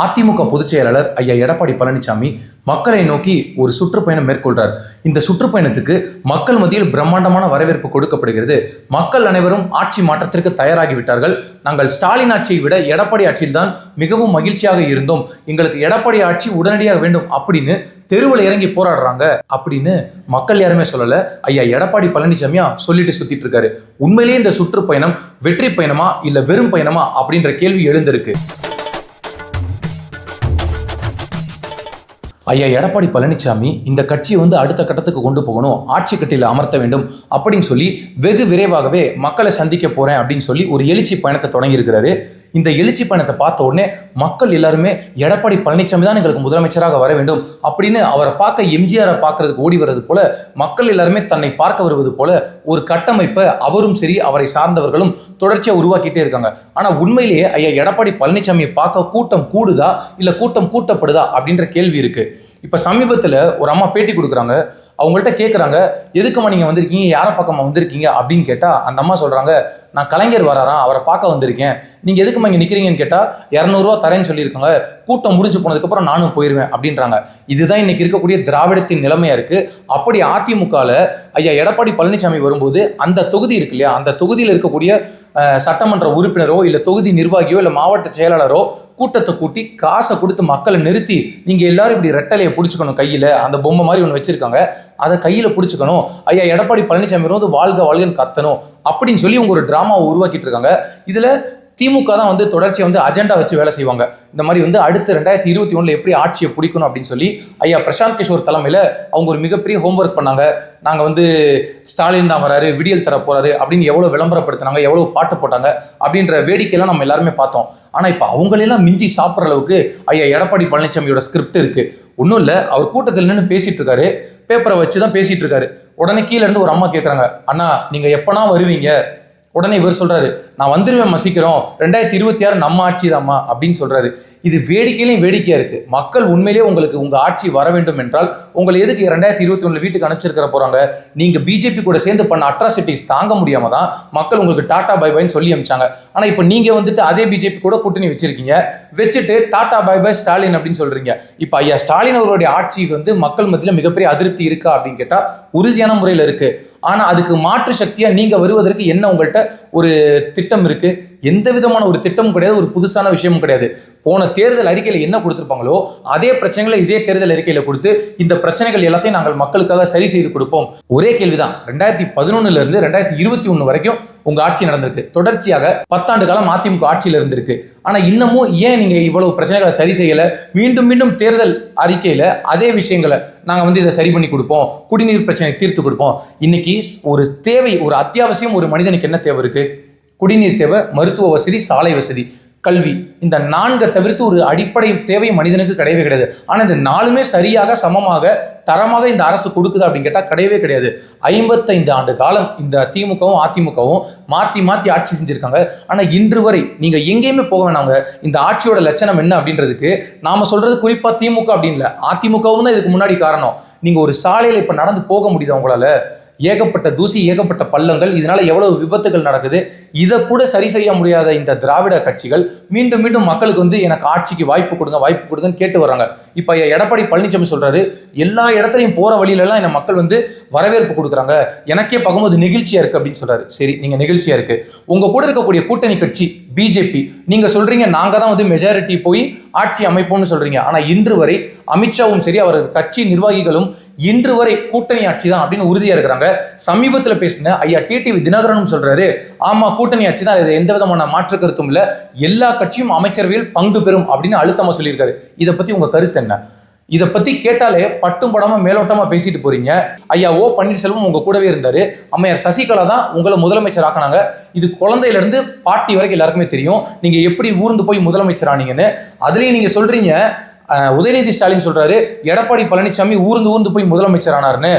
அதிமுக பொதுச் செயலாளர் ஐயா எடப்பாடி பழனிசாமி மக்களை நோக்கி ஒரு சுற்றுப்பயணம் மேற்கொள்றார். இந்த சுற்றுப்பயணத்துக்கு மக்கள் மத்தியில் பிரம்மாண்டமான வரவேற்பு கொடுக்கப்படுகிறது. மக்கள் அனைவரும் ஆட்சி மாற்றத்திற்கு தயாராகிவிட்டார்கள் நாங்கள் ஸ்டாலின் ஆட்சியை விட எடப்பாடி ஆட்சியில்தான் மிகவும் மகிழ்ச்சியாக இருந்தோம். எங்களுக்கு எடப்பாடி ஆட்சி உடனடியாக வேண்டும் அப்படின்னு தெருவில் இறங்கி போராடுறாங்க அப்படின்னு மக்கள் யாருமே சொல்லல. ஐயா எடப்பாடி பழனிசாமியா சொல்லிட்டு சுத்திட்டு இருக்காரு. உண்மையிலேயே இந்த சுற்றுப்பயணம் வெற்றி பயணமா இல்ல வெறும் பயணமா அப்படின்ற கேள்வி எழுந்திருக்கு. ஐயா எடப்பாடி பழனிசாமி இந்த கட்சியை வந்து அடுத்த கட்டத்துக்கு கொண்டு போகணும் ஆட்சி கட்டியில் அமர்த்த வேண்டும் அப்படின்னு சொல்லி வெகு விரைவாகவே மக்களை சந்திக்க போகிறேன் அப்படின்னு சொல்லி ஒரு எழுச்சி பயணத்தை தொடங்கியிருக்கிறாரு. இந்த எழுச்சி பயணத்தை பார்த்த உடனே மக்கள் எல்லாருமே எடப்பாடி பழனிசாமி தான் எங்களுக்கு முதலமைச்சராக வர வேண்டும் அப்படின்னு அவரை பார்க்க எம்ஜிஆரை பார்க்கறதுக்கு ஓடி வர்றது போல மக்கள் எல்லாருமே தன்னை பார்க்க வருவது போல ஒரு கட்டமைப்பை அவரும் சரி அவரை சார்ந்தவர்களும் தொடர்ச்சியாக உருவாக்கிட்டே இருக்காங்க. ஆனால் உண்மையிலேயே ஐயா எடப்பாடி பழனிசாமியை பார்க்க கூட்டம் கூடுதா? இல்லை கூட்டம் கூட்டப்படுதா? அப்படின்ற கேள்வி இருக்குது இப்போ சமீபத்தில் ஒரு அம்மா பேட்டி கொடுக்குறாங்க. அவங்கள்ட்ட கேட்குறாங்க எதுக்குமா நீங்கள் வந்திருக்கீங்க? யாரை பக்கமாக வந்திருக்கீங்க? அப்படின்னு கேட்டால் அந்த அம்மா சொல்கிறாங்க நான் கலைஞர் வராராம் அவரை பார்க்க வந்திருக்கேன். நீங்கள் எதுக்குமா இங்கே நிற்கிறீங்கன்னு கேட்டால் இரநூறுவா தரேன்னு சொல்லியிருக்காங்க. கூட்டம் முடிஞ்சு போனதுக்கப்புறம் நானும் போயிடுவேன் அப்படின்றாங்க. இதுதான் இன்னைக்கு இருக்கக்கூடிய திராவிடத்தின் நிலைமையாக இருக்குது அப்படி அதிமுகவில் ஐயா எடப்பாடி பழனிசாமி வரும்போது அந்த தொகுதி இருக்கு இல்லையா? அந்த தொகுதியில் இருக்கக்கூடிய சட்டமன்ற உறுப்பினரோ இல்லை தொகுதி நிர்வாகியோ இல்லை மாவட்ட செயலாளரோ கூட்டத்தை கூட்டி காசை கொடுத்து மக்களை நிறுத்தி நீங்கள் எல்லாரும் இப்படி ரெட்டலையை பிடிச்சிக்கணும் கையில் அந்த பொம்மை மாதிரி ஒன்று வச்சுருக்காங்க. அதை கையில் பிடிச்சிக்கணும். ஐயா எடப்பாடி பழனிசாமி வந்து வாழ்க வாழ்கன்னு கத்தணும். அப்படின்னு சொல்லி உங்க ஒரு ட்ராமாவை உருவாக்கிட்டு இருக்காங்க. இதில் திமுக தான் வந்து தொடர்ச்சியை வந்து அஜெண்டா வச்சு வேலை செய்வாங்க. இந்த மாதிரி வந்து அடுத்து ரெண்டாயிரத்தி இருபத்தி ஒன்றில் எப்படி ஆட்சியை பிடிக்கணும் அப்படின்னு சொல்லி ஐயா பிரசாந்த் கிஷோர் தலைமையில் அவங்க ஒரு மிகப்பெரிய ஹோம்ஒர்க் பண்ணாங்க. நாங்கள் வந்து ஸ்டாலின் தான் வராரு விடியல் தர போகிறாரு அப்படின்னு எவ்வளோ விளம்பரப்படுத்தினாங்க எவ்வளோ பாட்டு போட்டாங்க அப்படின்ற வேடிக்கையெல்லாம் நம்ம எல்லாருமே பார்த்தோம். ஆனால் இப்போ அவங்களெல்லாம் மிஞ்சி சாப்பிட்ற அளவுக்கு ஐயா எடப்பாடி பழனிசாமியோட ஸ்கிரிப்ட் இருக்குது ஒன்றும் இல்லை அவர் கூட்டத்தில் நின்று பேசிகிட்டு இருக்காரு. பேப்பரை வச்சு தான் பேசிகிட்டு இருக்காரு. உடனே கீழே இருந்து ஒரு அம்மா கேட்குறாங்க அண்ணா நீங்கள் எப்போனா வருவீங்க? உடனே இவர் சொல்றாரு நான் வந்துருவேன் மசிக்கிறோம். ரெண்டாயிரத்தி இருபத்தி ஆறு நம்ம ஆட்சி தாம்மா அப்படின்னு சொல்றாரு. இது வேடிக்கையிலையும் வேடிக்கையா இருக்கு. மக்கள் உண்மையிலேயே உங்களுக்கு உங்க ஆட்சி வர வேண்டும் என்றால் உங்களை எதுக்கு ரெண்டாயிரத்தி இருபத்தி ஒன்று வீட்டுக்கு அனுப்பிச்சிருக்கிற போறாங்க? நீங்க பிஜேபி கூட சேர்ந்து பண்ண அட்ராசிட்டிஸ் தாங்க முடியாம தான் மக்கள் உங்களுக்கு டாடா பை பைன்னு சொல்லி அமிச்சாங்க. ஆனா இப்போ நீங்க வந்துட்டு அதே பிஜேபி கூட கூட்டணி வச்சிருக்கீங்க. வச்சுட்டு டாடா பை பை ஸ்டாலின் அப்படின்னு சொல்றீங்க. இப்போ ஐயா ஸ்டாலின் அவருடைய ஆட்சி வந்து மக்கள் மத்தியில் மிகப்பெரிய அதிருப்தி இருக்கா அப்படின்னு கேட்டா உறுதியான முறையில் இருக்கு. ஆனா அதுக்கு மாற்று சக்தியா நீங்க வருவதற்கு என்ன உங்கள்கிட்ட ஒரு திட்டம் இருக்கு. எந்த விதமான ஒரு திட்டமும் கிடையாது ஒரு புதுசான விஷயமும் கிடையாது. போன தேர்தல் அறிக்கையில் என்ன கொடுத்துருப்பாங்களோ அதே பிரச்சனைகளை இதே தேர்தல் அறிக்கையில் கொடுத்து இந்த பிரச்சனைகள் எல்லாத்தையும் நாங்கள் மக்களுக்காக சரி செய்து கொடுப்போம். ஒரே கேள்விதான். ரெண்டாயிரத்தி பதினொன்னுல இருந்து ரெண்டாயிரத்தி இருபத்தி ஒண்ணு வரைக்கும் உங்க ஆட்சி நடந்திருக்கு. தொடர்ச்சியாக பத்தாண்டு காலம் அதிமுக ஆட்சியில் இருந்திருக்கு. ஆனா இன்னமும் ஏன் நீங்க இவ்வளவு பிரச்சனைகளை சரி செய்யல? மீண்டும் மீண்டும் தேர்தல் அறிக்கையில அதே விஷயங்களை நாங்க வந்து இதை சரி பண்ணி கொடுப்போம். குடிநீர் பிரச்சனை தீர்த்து கொடுப்போம். இன்னைக்கு ஒரு தேவை ஒரு அத்தியாவசியம் ஒரு மனிதனுக்கு என்ன தேவை இருக்கு? குடிநீர் தேவை மருத்துவ வசதி சாலை வசதி. கல்வி. இந்த நான்கை தவிர்த்து ஒரு அடிப்படை தேவை மனிதனுக்கு கிடையவே கிடையாது. ஆனால் இந்த நாலுமே சரியாக சமமாக தரமாக இந்த அரசு கொடுக்குது அப்படின்னு கேட்டால் கிடையவே கிடையாது. ஐம்பத்தைந்து ஆண்டு காலம் இந்த திமுகவும் அதிமுகவும் மாற்றி மாற்றி ஆட்சி செஞ்சுருக்காங்க. ஆனால் இன்று வரை நீங்கள் எங்கேயுமே போக வேணாங்க. இந்த ஆட்சியோட லட்சணம் என்ன அப்படின்றதுக்கு நாம் சொல்கிறது குறிப்பாக திமுக அப்படின்னு இல்லை. அதிமுகவும் தான் இதுக்கு முன்னாடி காரணம். நீங்கள் ஒரு சாலையில் இப்போ நடந்து போக முடியுது உங்களால்? ஏகப்பட்ட தூசி ஏகப்பட்ட பள்ளங்கள் இதனால எவ்வளவு விபத்துகள் நடக்குது இதை கூட சரி செய்ய முடியாத இந்த திராவிட கட்சிகள் மீண்டும் மீண்டும் மக்களுக்கு வந்து எனக்கு ஆட்சிக்கு வாய்ப்பு கொடுங்க வாய்ப்பு கொடுங்கன்னு கேட்டு வராங்க. இப்போ எடப்பாடி பழனிசாமி சொல்றாரு எல்லா இடத்துலையும் போற வழியிலலாம் என்னை என்ன மக்கள் வந்து வரவேற்பு கொடுக்குறாங்க. எனக்கே பார்க்கும்போது நெகிழ்ச்சியா இருக்கு அப்படின்னு சொல்றாரு. சரி நீங்க நெகிழ்ச்சியா இருக்கு. உங்க கூட இருக்கக்கூடிய கூட்டணி கட்சி பிஜேபி. நீங்க சொல்றீங்க நாங்க தான் வந்து மெஜாரிட்டி போய் ஆட்சி அமைப்போம்னு சொல்றீங்க. ஆனா இன்று வரை அமித்ஷாவும் சரி அவரது கட்சி நிர்வாகிகளும் இன்று வரை கூட்டணி ஆட்சி தான் அப்படின்னு உறுதியா இருக்கிறாங்க. சமீபத்தில் பேசின ஐயா டிடிவி தினகரனும் சொல்றாரு ஆமா கூட்டணி ஆட்சி தான் இது எந்த விதமான மாற்று கருத்தும் இல்ல. எல்லா கட்சியும் அமைச்சரவையில் பங்கு பெறும் அப்படின்னு அழுத்தமா சொல்லியிருக்காரு. இதை பத்தி உங்க கருத்து என்ன? இதை பத்தி கேட்டாலே பட்டும் படாம மேலோட்டமா பேசிட்டு போறீங்க. ஐயா ஓ பன்னீர்செல்வம் உங்க கூடவே இருந்தாரு. அம்மையார் சசிகலா தான் உங்களை முதலமைச்சர் ஆக்குனாங்க. இது குழந்தையில இருந்து பாட்டி வரைக்கும் எல்லாருக்குமே தெரியும். நீங்க எப்படி ஊர்ந்து போய் முதலமைச்சர் ஆனீங்கன்னு. அதுலயும் நீங்க சொல்றீங்க. உதயநிதி ஸ்டாலின் சொல்றாரு எடப்பாடி பழனிசாமி ஊர்ந்து ஊர்ந்து போய் முதலமைச்சர் ஆனார்னு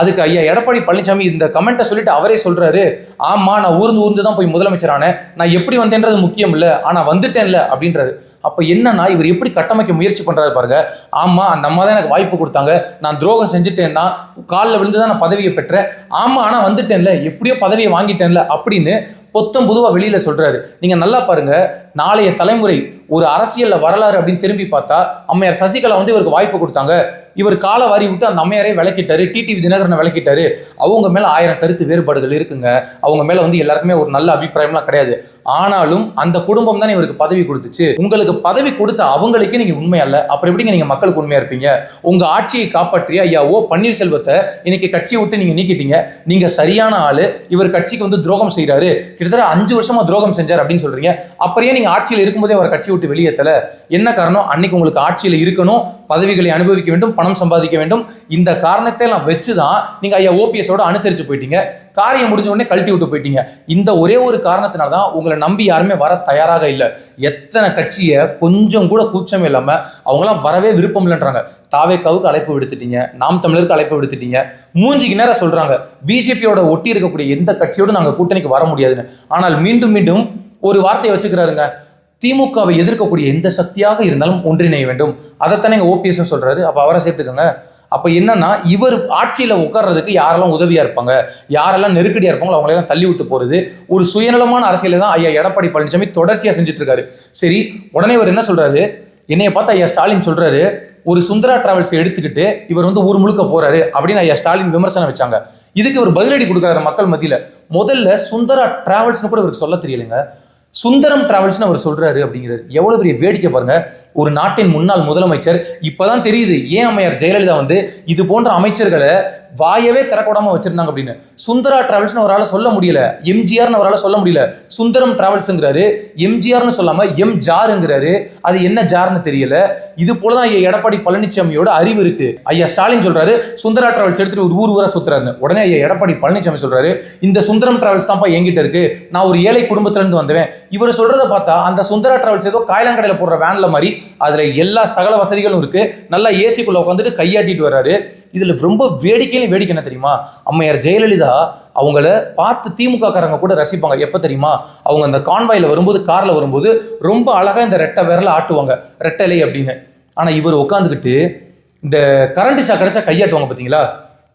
அதுக்கு ஐயா எடப்பாடி பழனிசாமி இந்த கமெண்ட்டை சொல்லிட்டு அவரே சொல்றாரு ஆமா நான் ஊர்ந்து ஊர்ந்து தான் போய் முதலமைச்சர் ஆனேன். நான் எப்படி வந்தேன்றது முக்கியம் இல்லை. ஆனா வந்துட்டேன்ல அப்படின்றாரு. அப்போ என்னன்னா இவர் எப்படி கட்டமைக்க முயற்சி பண்ணுறாரு பாருங்க. ஆமாம் அந்த அம்மா தான் எனக்கு வாய்ப்பு கொடுத்தாங்க. நான் துரோகம் செஞ்சுட்டேன்னா காலில் விழுந்து தான் நான் பதவியை பெற்றேன். ஆமாம் ஆனால் வந்துட்டேன்ல. எப்படியோ பதவியை வாங்கிட்டேன்ல அப்படின்னு பொத்தம் புதுவாக வெளியில் சொல்கிறாரு நீங்கள் நல்லா பாருங்கள் நாளைய தலைமுறை ஒரு அரசியலில் வரலாறு அப்படின்னு திரும்பி பார்த்தா அம்மையார் சசிகலா வந்து இவருக்கு வாய்ப்பு கொடுத்தாங்க. இவர் காலை வாரி விட்டு அந்த அம்மையாரே விளக்கிட்டாரு. டிடிவி தினகரனை விளக்கிட்டாரு. அவங்க மேலே ஆயிரம் கருத்து வேறுபாடுகள் இருக்குங்க. அவங்க மேலே வந்து எல்லாருக்குமே ஒரு நல்ல அபிப்பிராயம்லாம் கிடையாது. ஆனாலும் அந்த குடும்பம் தான் இவருக்கு பதவி கொடுத்துச்சு. உங்களுக்கு பதவி கொடுத்த அவங்களுக்கே நீங்க உண்மை அல்ல. அப்புறம் எப்படிங்க நீங்க மக்களுக்கு உண்மையா இருப்பீங்க? உங்க ஆட்சியை காப்பாற்றிய ஐயா ஓ பன்னீர்செல்வத்தை இன்னைக்கு கட்சியை விட்டு நீங்க நீக்கிட்டீங்க. நீங்க சரியான ஆளு. இவர் கட்சிக்கு வந்து துரோகம் செய்றாரு. கிட்டத்தட்ட அஞ்சு வருஷமா துரோகம் செஞ்சார் அப்படின்னு சொல்றீங்க. அப்புறம் நீங்கள் நீங்க ஆட்சியில் இருக்கும்போதே அவர் கட்சி விட்டு வெளியேற்றல. என்ன காரணம்? அன்னைக்கு உங்களுக்கு ஆட்சியில் இருக்கணும் பதவிகளை அனுபவிக்க வேண்டும் பணம் சம்பாதிக்க வேண்டும். இந்த காரணத்தை எல்லாம் வச்சுதான் நீங்க ஐயா ஓபிஎஸோட அனுசரிச்சு போயிட்டீங்க. காரியம் முடிஞ்ச உடனே கழட்டி விட்டு போயிட்டீங்க. இந்த ஒரே ஒரு காரணத்தினால தான் உங்களை நம்பி யாருமே வர தயாராக இல்லை. எத்தனை கட்சியை கொஞ்சம் கூட கூச்சம் இல்லாம அவங்களாம் வரவே விருப்பம் இல்லைன்றாங்க. தாவேக்காவுக்கு அழைப்பு விடுத்துட்டீங்க நாம் தமிழருக்கு அழைப்பு விடுத்துட்டீங்க. மூஞ்சிக்கு நேரம் சொல்றாங்க. பிஜேபியோட ஒட்டி இருக்கக்கூடிய எந்த கட்சியோட நாங்க கூட்டணிக்கு வர முடியாதுன்னு. ஆனால் மீண்டும் மீண்டும் ஒரு வார்த்தையை வச்சுக்கிறாருங்க. திமுகவை எதிர்க்கக்கூடிய எந்த சக்தியாக இருந்தாலும் ஒன்றிணைய வேண்டும். அதைத்தானே எங்க ஓபிஎஸ்ன்னு சொல்றாரு. அப்ப அவரை சேர்த்துக்கோங்க. அப்போ என்னன்னா இவர் ஆட்சியில் உட்கார்றதுக்கு யாரெல்லாம் உதவியாக இருப்பாங்க? யாரெல்லாம் நெருக்கடியாக இருப்பாங்களோ அவங்களெல்லாம் தள்ளி விட்டு போகிறது ஒரு சுயநலமான அரசியல் தான் ஐயா எடப்பாடி பழனிசாமி தொடர்ச்சியாக செஞ்சுட்டு இருக்காரு சரி உடனே இவர் என்ன சொல்கிறாரு என்னைய பார்த்து ஐயா ஸ்டாலின் சொல்கிறாரு ஒரு சுந்தரா டிராவல்ஸ் எடுத்துக்கிட்டு இவர் வந்து ஊர் முழுக்க போறாரு அப்படின்னு ஐயா ஸ்டாலின் விமர்சனம் வச்சாங்க. இதுக்கு இவர் பதிலடி கொடுக்குறாரு மக்கள் மத்தியில். முதல்ல சுந்தரா டிராவல்ஸ்னு கூட இவருக்கு சொல்ல தெரியலைங்க. சுந்தரம் டிராவல்ஸ்னு அவர் சொல்றாரு அப்படிங்கிறாரு. எவ்வளவு பெரிய வேடிக்கை பாருங்க. ஒரு நாட்டின் முன்னாள் முதலமைச்சர் இப்பதான் தெரியுது ஏன் அம்மையார் ஜெயலலிதா வந்து இது போன்ற அமைச்சர்களை வாயவே திறக்கூடாமல் வச்சிருந்தாங்க அப்படின்னு. சுந்தரா டிராவல்ஸ்னு அவரால் சொல்ல முடியல. எம்ஜிஆர்னு அவரால் சொல்ல முடியல. சுந்தரம் டிராவல்ஸ்ங்கிறாரு எம்ஜிஆர்னு சொல்லாமல் எம் ஜாருங்கிறாரு அது என்ன ஜார்னு தெரியல. இது போல தான் ஐயா எடப்பாடி பழனிசாமியோட அறிவு இருக்கு. ஐயா ஸ்டாலின் சொல்றாரு சுந்தரா டிராவல்ஸ் எடுத்துட்டு ஒரு ஊர் ஊரா சுத்துறாரு உடனே ஐயா எடப்பாடி பழனிசாமி சொல்றாரு இந்த சுந்தரம் டிராவல்ஸ் தான்ப்பா என்கிட்ட இருக்கு. நான் ஒரு ஏழை குடும்பத்துலேருந்து வந்தவன். இவர் சொல்றத பார்த்தா அந்த சுந்தரா டிராவல்ஸ் ஏதோ காயலாங்கடையில போடுற வேன்ல மாதிரி அதில் எல்லா சகல வசதிகளும் இருக்கு. நல்லா ஏசிக்குள்ளே உட்காந்துட்டு கையாட்டிட்டு வர்றாரு. இதில் ரொம்ப வேடிக்கையிலும் வேடிக்கை என்ன தெரியுமா? அம்மையார் ஜெயலலிதா அவங்கள பார்த்து திமுககாரங்க கூட ரசிப்பாங்க. எப்போ தெரியுமா? அவங்க அந்த கான்வாயில வரும்போது காரில் வரும்போது ரொம்ப அழகாக இந்த ரெட்டை விரலை ஆட்டுவாங்க. ரெட்டலை அப்படின்னு. ஆனால் இவர் உட்காந்துக்கிட்டு இந்த கரண்ட் ஷாக் கிடச்சா கையாட்டுவாங்க பார்த்தீங்களா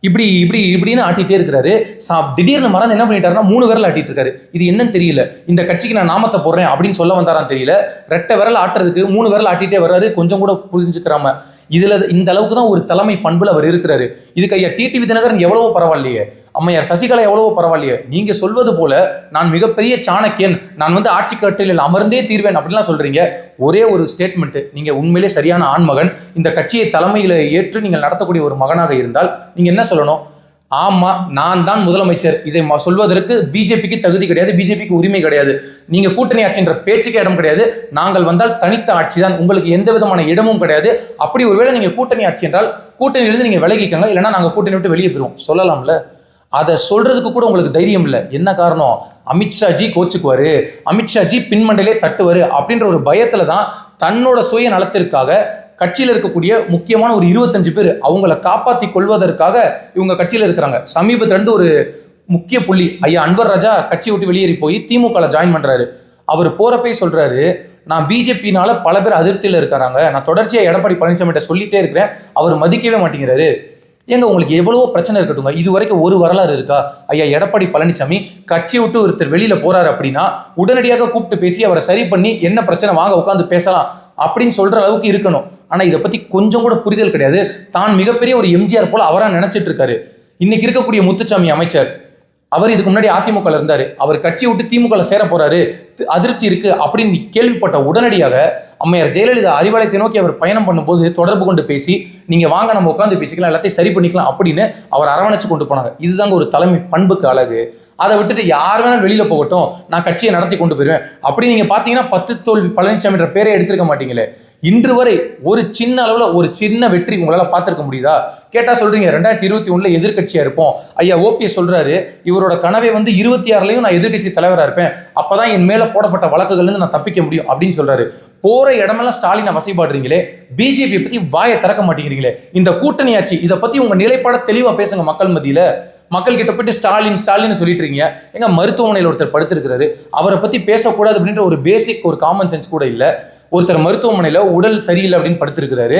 இப்படி இப்படி இப்படின்னு ஆட்டிகிட்டே இருக்கிறாரு. சா திடீர்னு மறந்து என்ன பண்ணிட்டாருன்னா மூணு விரல் ஆட்டிட்டு இருக்காரு. இது என்னன்னு தெரியல. இந்த கட்சிக்கு நான் நாமத்தை போடுறேன் அப்படின்னு சொல்ல வந்தாரான்னு தெரியல. ரெட்டை விரல் ஆட்டுறதுக்கு மூணு விரல் ஆட்டிகிட்டே வர்றாரு. கொஞ்சம் கூட புரிஞ்சுக்கிறாம. இதுல இந்த அளவுக்கு தான் ஒரு தலைமை பண்புல அவர் இருக்கிறாரு. இதுக்கு ஐயா டிடிவி விதிநகரன் எவ்வளவோ பரவாயில்லையே. அம்மையார் சசிகலா எவ்வளவோ பரவாயில்லையே. நீங்க சொல்வது போல நான் மிகப்பெரிய சாணக்கியன் நான் வந்து ஆட்சி கட்டிலில் அமர்ந்தே தீர்வேன் அப்படிலாம் சொல்றீங்க. ஒரே ஒரு ஸ்டேட்மெண்ட் நீங்க உண்மையிலே சரியான ஆண்மகன். இந்த கட்சியை தலைமையில ஏற்று நீங்கள் நடத்தக்கூடிய ஒரு மகனாக இருந்தால் நீங்க என்ன சொல்லணும்? ஆமா நான் தான் முதலமைச்சர். இதை சொல்வதற்கு பிஜேபிக்கு தகுதி கிடையாது பிஜேபிக்கு உரிமை கிடையாது. நீங்க கூட்டணி ஆட்சின்ற பேச்சுக்கே இடம் கிடையாது. நாங்கள் வந்தால் தனித்த ஆட்சி தான். உங்களுக்கு எந்த விதமான இடமும் கிடையாது. அப்படி ஒருவேளை நீங்க கூட்டணி ஆட்சி என்றால் கூட்டணியிலிருந்து நீங்க விலகிக்கங்க. இல்லைன்னா நாங்க கூட்டணி விட்டு வெளியே போயிருவோம். சொல்லலாம்ல? அதை சொல்றதுக்கு கூட உங்களுக்கு தைரியம் இல்லை. என்ன காரணம்? அமித்ஷாஜி கோச்சுக்குவாரு. அமித்ஷாஜி பின்மண்டலே தட்டுவாரு. அப்படின்ற ஒரு பயத்துல தான் தன்னோட சுய நலத்திற்காக கட்சியில் இருக்கக்கூடிய முக்கியமான ஒரு இருபத்தஞ்சு பேர் அவங்கள காப்பாற்றி கொள்வதற்காக இவங்க கட்சியில் இருக்கிறாங்க. சமீபத்தில் இருந்து ஒரு முக்கிய புள்ளி ஐயா அன்வர் ராஜா கட்சி விட்டு வெளியேறி போய் திமுகவில் ஜாயின் பண்ணுறாரு அவர் போகிறப்பே சொல்கிறாரு நான் பிஜேபினால பல பேர் அதிருப்தியில் இருக்கிறாங்க நான் தொடர்ச்சியாக எடப்பாடி பழனிசாமிகிட்ட சொல்லிட்டே இருக்கிறேன். அவர் மதிக்கவே மாட்டேங்கிறாரு. ஏங்க உங்களுக்கு எவ்வளவோ பிரச்சனை இருக்கட்டுங்க இது வரைக்கும் ஒரு வரலாறு இருக்கா? ஐயா எடப்பாடி பழனிசாமி கட்சியை விட்டு ஒருத்தர் வெளியில போறாரு அப்படின்னா உடனடியாக கூப்பிட்டு பேசி அவரை சரி பண்ணி என்ன பிரச்சனை வாங்க உட்காந்து பேசலாம் அப்படின்னு சொல்ற அளவுக்கு இருக்கணும். ஆனா இதை பற்றி கொஞ்சம் கூட புரிதல் கிடையாது. தான் மிகப்பெரிய ஒரு எம்ஜிஆர் போல அவராக நினச்சிட்டு இருக்காரு. இன்னைக்கு இருக்கக்கூடிய முத்துச்சாமி அமைச்சர் அவர் இதுக்கு முன்னாடி அதிமுகவில் இருந்தார். அவர் கட்சியை விட்டு திமுகவில் சேர போறாரு. அதிருப்தி இருக்கு அப்படின்னு கேள்விப்பட்ட உடனடியாக அம்மையார் ஜெயலலிதா அறிவாலயத்தை நோக்கி அவர் பயணம் பண்ணும்போது தொடர்பு கொண்டு பேசி நீங்க வாங்க நம்ம உட்காந்து பேசிக்கலாம் எல்லாத்தையும் சரி பண்ணிக்கலாம் அப்படின்னு அவர் அரவணைச்சு கொண்டு போனாங்க. இதுதாங்க ஒரு தலைமை பண்புக்கு அழகு. அதை விட்டுட்டு யார் வேணாலும் வெளியில போகட்டும் நான் கட்சியை நடத்தி கொண்டு போயிருவேன். அப்படி நீங்க பாத்தீங்கன்னா பத்து தோல்வி பழனிசாமின்ற பேரை எடுத்திருக்க மாட்டீங்களே. இன்று வரை ஒரு சின்ன அளவுல ஒரு சின்ன வெற்றி உங்களால பார்த்துருக்க முடியுதா? கேட்டா சொல்றீங்க ரெண்டாயிரத்தி இருபத்தி ஒண்ணுல எதிர்க்கட்சியா இருப்போம். ஐயா ஓபிஎஸ் சொல்றாரு இவரோட கனவே வந்து இருபத்தி ஆறுலையும் நான் எதிர்கட்சி தலைவராக இருப்பேன். அப்பதான் என் மேலே போடப்பட்ட வழக்குகள்னு நான் தப்பிக்க முடியும் அப்படின்னு சொல்கிறாரு போகிற இடமெல்லாம் ஸ்டாலினை வசைபாடுறீங்களே பிஜேபியை பற்றி வாயை திறக்க மாட்டேங்கிறீங்களே இந்த கூட்டணி ஆட்சி இதை பற்றி உங்கள் நிலைப்பாட தெளிவாக பேசுங்க மக்கள் மத்தியில். மக்கள் கிட்ட போயிட்டு ஸ்டாலின் ஸ்டாலின் சொல்லிட்டு இருக்கீங்க. எங்க மருத்துவமனையில் ஒருத்தர் படுத்திருக்கிறாரு. அவரை பத்தி பேசக்கூடாது அப்படின்ற ஒரு பேசிக் ஒரு காமன் சென்ஸ் கூட இல்லை. ஒருத்தர் மருத்துவமனையில் உடல் சரியில்லை அப்படின்னு படுத்திருக்கிறாரு.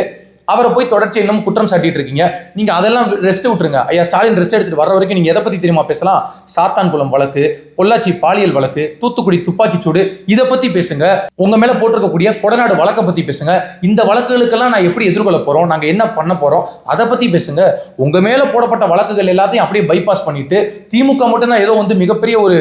அவரை போய் தொடர்ச்சி இன்னும் குற்றம் சாட்டிட்டு இருக்கீங்க. நீங்க அதெல்லாம் ரெஸ்ட் விட்டுருங்க. ஐயா ஸ்டாலின் ரெஸ்ட் எடுத்துட்டு வர வரைக்கும் நீங்க எதை பத்தி தெரியுமா பேசலாம்? சாத்தான்குளம் வழக்கு பொள்ளாச்சி பாலியல் வழக்கு தூத்துக்குடி துப்பாக்கிச்சூடு இதை பத்தி பேசுங்க. உங்க மேல போட்டிருக்கக்கூடிய கொடநாடு வழக்கை பத்தி பேசுங்க. இந்த வழக்குகளுக்கெல்லாம் நான் எப்படி எதிர்கொள்ள போறோம்? நாங்க என்ன பண்ண போறோம்? அதை பத்தி பேசுங்க. உங்க மேல போடப்பட்ட வழக்குகள் எல்லாத்தையும் அப்படியே பைபாஸ் பண்ணிட்டு திமுக மட்டும்தான் ஏதோ வந்து மிகப்பெரிய ஒரு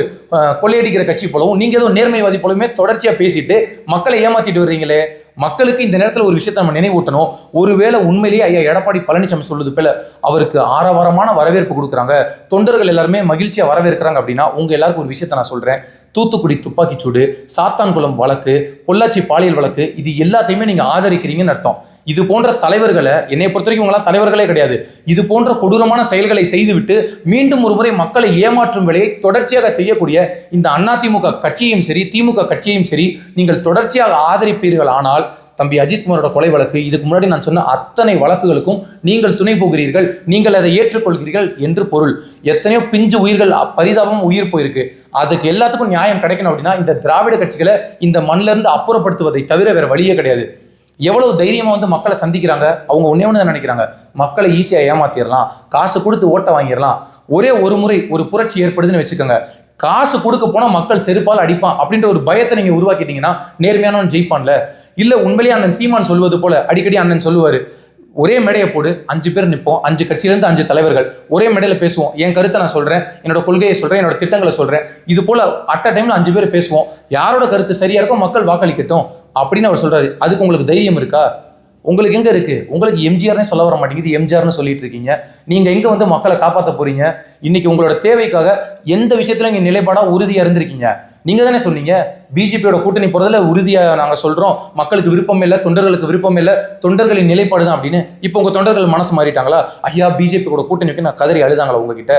கொள்ளையடிக்கிற கட்சி போலவும் நீங்க ஏதோ நேர்மைவாதி போலவுமே தொடர்ச்சியா பேசிட்டு மக்களை ஏமாத்திட்டு வர்றீங்களே. மக்களுக்கு இந்த நேரத்தில் ஒரு விஷயத்த நம்ம நினைவூட்டணும். ஒரு ஒருவேளை உண்மையிலேயே ஐயா எடப்பாடி பழனிசாமி சொல்லுது போல அவருக்கு ஆரவாரமான வரவேற்பு கொடுக்குறாங்க. தொண்டர்கள் எல்லாருமே மகிழ்ச்சியாக வரவேற்கிறாங்க அப்படின்னா உங்கள் எல்லாருக்கும் ஒரு விஷயத்தை நான் சொல்கிறேன் தூத்துக்குடி துப்பாக்கிச்சூடு சாத்தான்குளம் வழக்கு பொள்ளாச்சி பாலியல் வழக்கு இது எல்லாத்தையுமே நீங்கள் ஆதரிக்கிறீங்கன்னு அர்த்தம். இது போன்ற தலைவர்களை என்னை பொறுத்த வரைக்கும் உங்களாம் தலைவர்களே கிடையாது. இது போன்ற கொடூரமான செயல்களை செய்துவிட்டு மீண்டும் ஒரு முறை மக்களை ஏமாற்றும் வேலையை தொடர்ச்சியாக செய்யக்கூடிய இந்த அதிமுக கட்சியையும் சரி திமுக கட்சியையும் சரி நீங்கள் தொடர்ச்சியாக ஆதரிப்பீர்கள் ஆனால் தம்பி அஜித்குமாரோட கொலை வழக்கு இதுக்கு முன்னாடி நான் சொன்ன அத்தனை வழக்குகளுக்கும் நீங்கள் துணை போகிறீர்கள் நீங்கள் அதை ஏற்றுக்கொள்கிறீர்கள் என்று பொருள். எத்தனையோ பிஞ்சு உயிர்கள் பரிதாபம் உயிர் போயிருக்கு. அதுக்கு எல்லாத்துக்கும் நியாயம் கிடைக்கணும் அப்படின்னா இந்த திராவிட கட்சிகளை இந்த மண்ணிலிருந்து அப்புறப்படுத்துவதை தவிர வேற வழியே கிடையாது. எவ்வளவு தைரியமா வந்து மக்களை சந்திக்கிறாங்க அவங்க ஒன்றே ஒன்று நினைக்கிறாங்க. மக்களை ஈஸியாக ஏமாத்திடலாம் காசு கொடுத்து ஓட்ட வாங்கிடலாம் ஒரே ஒரு முறை ஒரு புரட்சி ஏற்படுதுன்னு வச்சுக்கோங்க. காசு கொடுக்க போனால் மக்கள் செருப்பால் அடிப்பான் அப்படின்ற ஒரு பயத்தை நீங்கள் உருவாக்கிட்டீங்கன்னா நேர்மையானவன் ஜெயிப்பான்ல. இல்லை உண்மையிலேயே அண்ணன் சீமான் சொல்வது போல அடிக்கடி அண்ணன் சொல்லுவார் ஒரே மேடையை போடு அஞ்சு பேர் நிற்போம் அஞ்சு கட்சியிலேருந்து அஞ்சு தலைவர்கள் ஒரே மேடையில் பேசுவோம் என் கருத்தை நான் சொல்கிறேன் என்னோட கொள்கையை சொல்கிறேன் என்னோட திட்டங்களை சொல்கிறேன் இது போல் அட் அ டைமில் அஞ்சு பேர் பேசுவோம் யாரோட கருத்து சரியாக இருக்கோ மக்கள் வாக்களிக்கட்டும் அப்படின்னு அவர் சொல்கிறாரு அதுக்கு உங்களுக்கு தைரியம் இருக்கா? உங்களுக்கு எங்கே இருக்குது உங்களுக்கு எம்ஜிஆர்னே சொல்ல வர மாட்டேங்குது எம்ஜிஆர்னு சொல்லிட்டு இருக்கீங்க. நீங்கள் எங்கே வந்து மக்களை காப்பாற்ற போகிறீங்க இன்றைக்கி உங்களோட தேவைக்காக எந்த விஷயத்திலும் நீங்க நிலைப்பாடாக உறுதியாக இருந்திருக்கீங்க? நீங்கள் தானே சொன்னீங்க பிஜேபியோட கூட்டணி போகிறதுல உறுதியாக நாங்கள் சொல்கிறோம் மக்களுக்கு விருப்பம் இல்லை தொண்டர்களுக்கு விருப்பம் இல்லை தொண்டர்களின் நிலைப்பாடு தான் அப்படின்னு. இப்போ உங்கள் தொண்டர்கள் மனசு மாறிட்டாங்களா? ஐயா பிஜேபி கூட கூட்டணி வைக்க நான் கதறி அழுதாங்களா உங்ககிட்ட?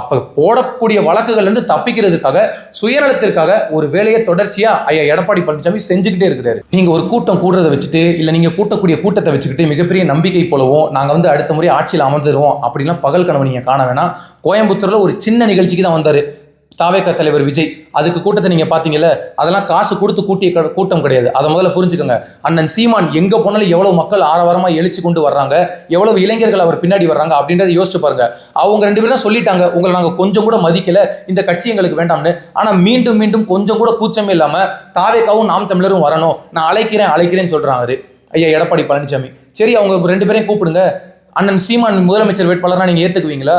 அப்போ போடக்கூடிய வழக்குகள்லேருந்து தப்பிக்கிறதுக்காக சுயநலத்திற்காக ஒரு வேலையை தொடர்ச்சியாக ஐயா எடப்பாடி பழனிசாமி செஞ்சுக்கிட்டே இருக்கிறாரு. நீங்கள் ஒரு கூட்டம் கூடுறதை வச்சுட்டு இல்லை நீங்கள் கூட்டக்கூடிய கூட்டத்தை வச்சுக்கிட்டு மிகப்பெரிய நம்பிக்கை போலவும் நாங்கள் வந்து அடுத்த முறை ஆட்சியில் அமர்ந்துருவோம் அப்படிலாம் பகல் கனவு நீங்க காண வேணாம். கோயம்புத்தூரில் ஒரு சின்ன நிகழ்ச்சிக்கு தான் வந்தார். தாவேக தலைவர் விஜய் அதுக்கு கூட்டத்தை நீங்க பாத்தீங்கல்ல அதெல்லாம் காசு கொடுத்து கூட்டிய கூட்டம் கிடையாது. அதை முதல்ல புரிஞ்சுக்கோங்க. அண்ணன் சீமான் எங்க போனாலும் எவ்வளவு மக்கள் ஆரவாரமா எழுச்சி கொண்டு வர்றாங்க எவ்வளவு இளைஞர்கள் அவர் பின்னாடி வர்றாங்க அப்படின்றத யோசிச்சு பாருங்க. அவங்க ரெண்டு பேரும் தான் சொல்லிட்டாங்க உங்களை நாங்க கொஞ்சம் கூட மதிக்கல இந்த கட்சி எங்களுக்கு வேண்டாம்னு. ஆனா மீண்டும் மீண்டும் கொஞ்சம் கூட கூச்சமே இல்லாம தாவேக்காவும் நாம் தமிழரும் வரணும் நான் அழைக்கிறேன் அழைக்கிறேன்னு சொல்றாரு ஐயா எடப்பாடி பழனிசாமி சரி அவங்க ரெண்டு பேரையும் கூப்பிடுங்க. அண்ணன் சீமான் முதலமைச்சர் வேட்பாளரா நீங்க ஏத்துக்குவீங்களா?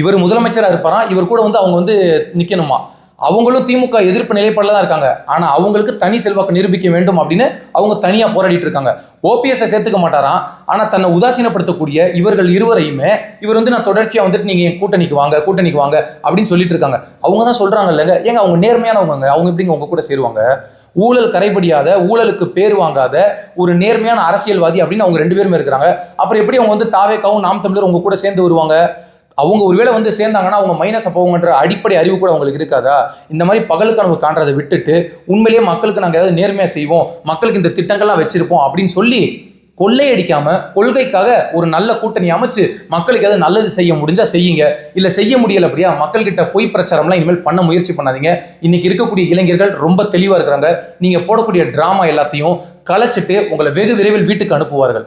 இவர் முதலமைச்சராக இருப்பாராம் இவர் கூட வந்து அவங்க வந்து நிற்கணுமா அவங்களும் திமுக எதிர்ப்பு நிலைப்பாடில் தான் இருக்காங்க. ஆனால் அவங்களுக்கு தனி செல்வாக்கு நிரூபிக்க வேண்டும் அப்படின்னு அவங்க தனியாக போராடிட்டு இருக்காங்க. ஓபிஎஸ் சேர்த்துக்க மாட்டாராம். ஆனால் தன்னை உதாசீனப்படுத்தக்கூடிய இவர்கள் இருவரையுமே இவர் வந்து நான் தொடர்ச்சியாக வந்துட்டு நீங்கள் என் கூட்டணிக்கு வாங்க கூட்டணிக்கு வாங்க அப்படின்னு சொல்லிட்டு இருக்காங்க. அவங்க தான் சொல்கிறாங்க இல்லைங்க? ஏங்க அவங்க நேர்மையானவங்க அவங்க எப்படிங்க உங்கள் கூட சேருவாங்க? ஊழல் கரைபடியாத ஊழலுக்கு பேர் வாங்காத ஒரு நேர்மையான அரசியல்வாதி அப்படின்னு அவங்க ரெண்டு பேருமே இருக்கிறாங்க. அப்புறம் எப்படி அவங்க வந்து தாவேக்காவும் நாம் தமிழர் உங்க கூட சேர்ந்து வருவாங்க? அவங்க ஒருவேளை வந்து சேர்ந்தாங்கன்னா அவங்க மைனஸ் போவங்கன்ற அடிப்படை அறிவு கூட அவங்களுக்கு இருக்காதா? இந்த மாதிரி பகலுக்கு நம்ம காண்றதை விட்டுட்டு உண்மையிலேயே மக்களுக்கு நாங்கள் ஏதாவது நேர்மையாக செய்வோம் மக்களுக்கு இந்த திட்டங்கள்லாம் வச்சிருப்போம் அப்படின்னு சொல்லி கொள்ளையடிக்காம கொள்கைக்காக ஒரு நல்ல கூட்டணி அமைச்சு மக்களுக்கு ஏதாவது நல்லது செய்ய முடிஞ்சா செய்யுங்க. இல்லை செய்ய முடியல அப்படியா? மக்கள்கிட்ட பொய் பிரச்சாரம்லாம் இனிமேல் பண்ண முயற்சி பண்ணாதீங்க. இன்னைக்கு இருக்கக்கூடிய இளைஞர்கள் ரொம்ப தெளிவாக இருக்கிறாங்க. நீங்கள் போடக்கூடிய ட்ராமா எல்லாத்தையும் கலைச்சிட்டு உங்களை வெகு விரைவில் வீட்டுக்கு அனுப்புவார்கள்.